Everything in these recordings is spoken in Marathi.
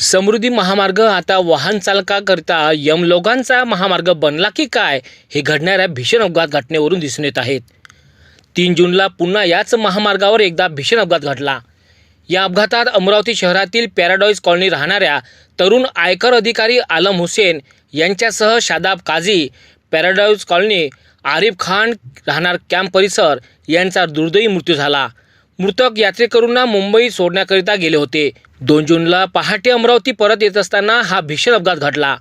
समृद्धी महामार्ग आता वाहन चालकाकरता यमलोगांचा महामार्ग बनला की काय हे घडणाऱ्या भीषण अपघात घटनेवरून दिसून येत आहेत. तीन जूनला पुन्हा याच महामार्गावर एकदा भीषण अपघात घडला. या अपघातात अमरावती शहरातील पॅराडॉईज कॉलनी राहणाऱ्या तरुण आयकर अधिकारी आलम हुसेन यांच्यासह शादाब काझी पॅराडॉईज कॉलनी आरिफ खान राहणार कॅम्प परिसर यांचा दुर्दैवी मृत्यू झाला. मृतक यात्रेकरूंना मुंबई सोडण्याकरिता गेले होते. दोन जूनला पहाटे अमरावती परत येत असताना हा भीषण अपघात घडला.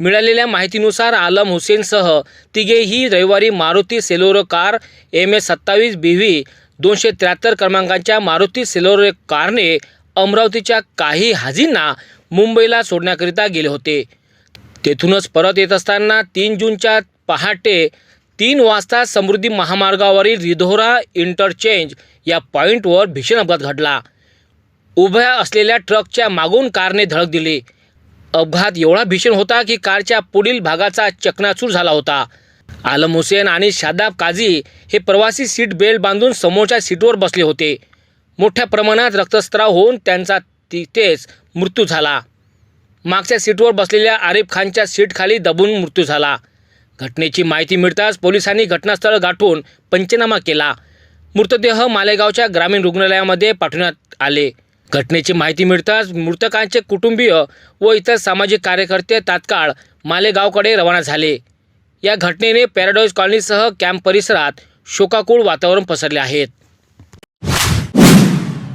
मिळालेल्या माहितीनुसार आलम हुसेनसह तिघेही रविवारी Maruti Celerio car M S सत्तावीस बी व्ही दोनशे त्र्याहत्तर क्रमांकाच्या मारुती सेलोरो कारने अमरावतीच्या काही हाजींना मुंबईला सोडण्याकरिता गेले होते. तेथूनच परत येत असताना तीन जूनच्या पहाटे तीन वाजता समृद्धी महामार्गावरील रिधोरा इंटरचेंज या पॉईंटवर भीषण अपघात घडला. उभ्या असलेल्या ट्रकच्या मागून कारने धडक दिली. अपघात एवढा भीषण होता की कारच्या पुढील भागाचा चकनाचूर झाला होता. आलम हुसेन आणि शादाब काझी हे प्रवासी सीट बेल्ट बांधून समोरच्या सीटवर बसले होते. मोठ्या प्रमाणात रक्तस्त्राव होऊन त्यांचा तिथेच मृत्यू झाला. मागच्या सीटवर बसलेल्या आरिफ खानच्या सीटखाली दबून मृत्यू झाला. घटनेची माहिती मिळताच पोलिसांनी घटनास्थळ गाठून पंचनामा केला. मृतदेह मालेगावच्या ग्रामीण रुग्णालयामध्ये पाठवण्यात आले. घटनेची माहिती मिळताच मृतकांचे कुटुंबीय व इतर सामाजिक कार्यकर्ते तात्काळ मालेगावकडे रवाना झाले. या घटनेने पॅराडाईज कॉलनीसह कॅम्प परिसरात शोकाकूळ वातावरण पसरले आहेत